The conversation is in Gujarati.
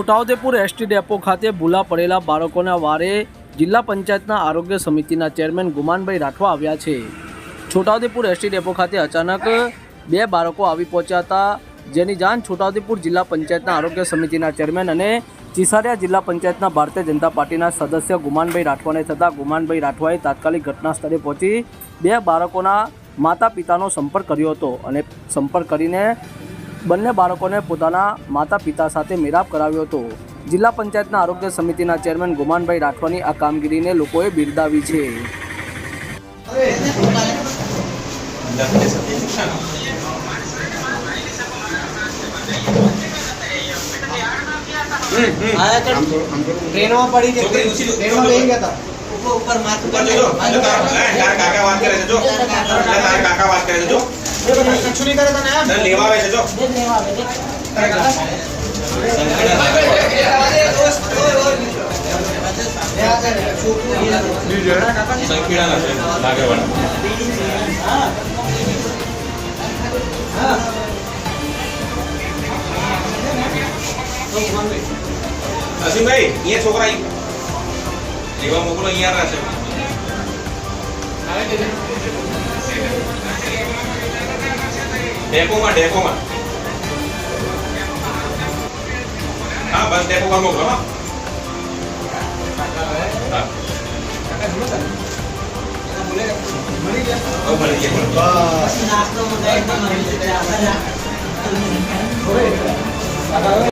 છોટાઉદેપુર એસટી ડેપો ખાતે ભૂલા પડેલા બાળકોના વારે જિલ્લા પંચાયતના આરોગ્ય સમિતિના ચેરમેન ગુમાનભાઈ રાઠવા આવ્યા છે. છોટાઉદેપુર એસટી ડેપો ખાતે અચાનક બે બાળકો આવી પહોંચ્યા હતા જેની જાણ છોટાઉદેપુર જિલ્લા પંચાયતના આરોગ્ય સમિતિના ચેરમેન અને ચિસારિયા જિલ્લા પંચાયતના ભારતીય જનતા પાર્ટીના સદસ્ય ગુમાનભાઈ રાઠવાને થતાં ગુમાનભાઈ રાઠવાએ તાત્કાલિક ઘટના સ્થળે પહોંચી બે બાળકોના માતા પિતાનો સંપર્ક કર્યો હતો અને સંપર્ક કરીને બંને બાળકોને પોતાના માતા પિતા સાથે મેળાપ કરાવ્યો હતો. જિલ્લા પંચાયતના આરોગ્ય સમિતિના ચેરમેન ગુમાનભાઈ રાઠવાની આ કામગીરીને લોકોએ બિરદાવી છે. ટ્રેનમાં પડી. ટ્રેનમાં ગયા હતા? ઉપર માથું કાકા વાત કરે છે જો. કાકા વાત કરે છે જો. કશું નહીં કરે તને છે છે છોકરા લેવા મોકલો અહીંયા રહેશે ડેપોમાં ડેપોમાં હા બસ ડેપોમાં મોકલો હા. ગયા. નાસ્તો